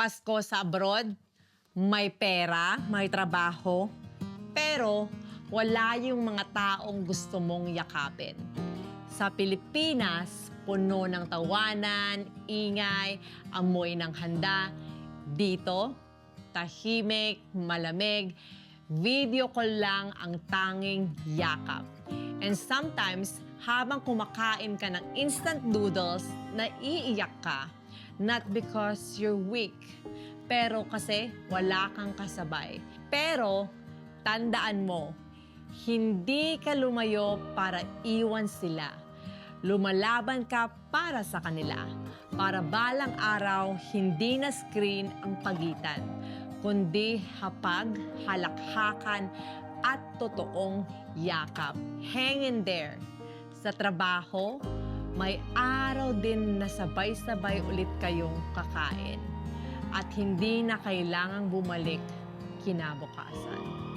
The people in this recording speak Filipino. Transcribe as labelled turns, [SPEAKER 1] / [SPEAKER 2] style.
[SPEAKER 1] Pasko sa abroad, may pera, may trabaho, pero wala yung mga taong gusto mong yakapin. Sa Pilipinas, puno ng tawanan, ingay, amoy ng handa. Dito, tahimik, malamig, video call lang ang tanging yakap. And sometimes, habang kumakain ka ng instant noodles, naiiyak ka. Not because you're weak, pero kasi wala kang kasabay. Pero, tandaan mo, hindi ka lumayo para iwan sila. Lumalaban ka para sa kanila. Para balang araw, hindi na screen ang pagitan, kundi hapag, halakhakan, at totoong yakap. Hang in there. Sa trabaho, may araw din na sabay-sabay ulit kayong kakain. At hindi na kailangang bumalik kinabukasan.